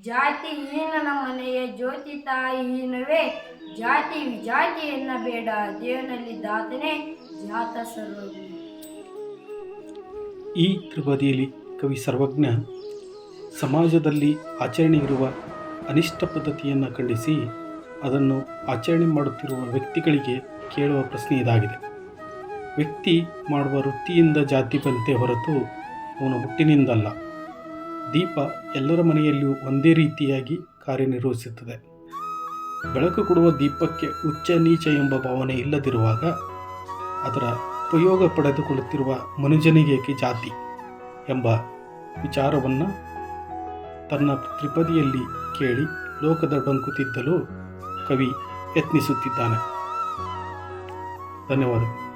ಜಾತಿ ಮನೆಯ ಜ್ಯೋತಿ ತಾಯಿ ಹೀನವೇ, ಜಾತಿ ವಿಜಾತಿ ಎನ್ನಬೇಡ, ದೇವನಲ್ಲಿ ದಾತನೆ ಜಾತ ಸರ್ವಜ್ಞ. ಈ ತ್ರಿಪದಿಯಲ್ಲಿ ಕವಿ ಸರ್ವಜ್ಞ ಸಮಾಜದಲ್ಲಿ ಆಚರಣೆ ಇರುವ ಅನಿಷ್ಟ ಪದ್ಧತಿಯನ್ನು ಖಂಡಿಸಿ ಅದನ್ನು ಆಚರಣೆ ಮಾಡುತ್ತಿರುವ ವ್ಯಕ್ತಿಗಳಿಗೆ ಕೇಳುವ ಪ್ರಶ್ನೆ ಇದಾಗಿದೆ. ವ್ಯಕ್ತಿ ಮಾಡುವ ವೃತ್ತಿಯಿಂದ ಜಾತಿ ಬಂತೆ ಹೊರತು ಅವನ ಹುಟ್ಟಿನಿಂದಲ್ಲ. ದೀಪ ಎಲ್ಲರ ಮನೆಯಲ್ಲಿಯೂ ಒಂದೇ ರೀತಿಯಾಗಿ ಕಾರ್ಯನಿರ್ವಹಿಸುತ್ತದೆ. ಬೆಳಕು ಕೊಡುವ ದೀಪಕ್ಕೆ ಉಚ್ಚ ನೀಚ ಎಂಬ ಭಾವನೆ ಇಲ್ಲದಿರುವಾಗ ಅದರ ಉಪಯೋಗ ಪಡೆದುಕೊಳ್ಳುತ್ತಿರುವ ಮನುಜನಿಗೇಕೆ ಜಾತಿ ಎಂಬ ವಿಚಾರವನ್ನು ತನ್ನ ತ್ರಿಪದಿಯಲ್ಲಿ ಕೇಳಿ ಲೋಕದ ಡೊಂಕುತಿದ್ದಲು ಕವಿ ಯತ್ನಿಸುತ್ತಿದ್ದಾನೆ. ಧನ್ಯವಾದಗಳು.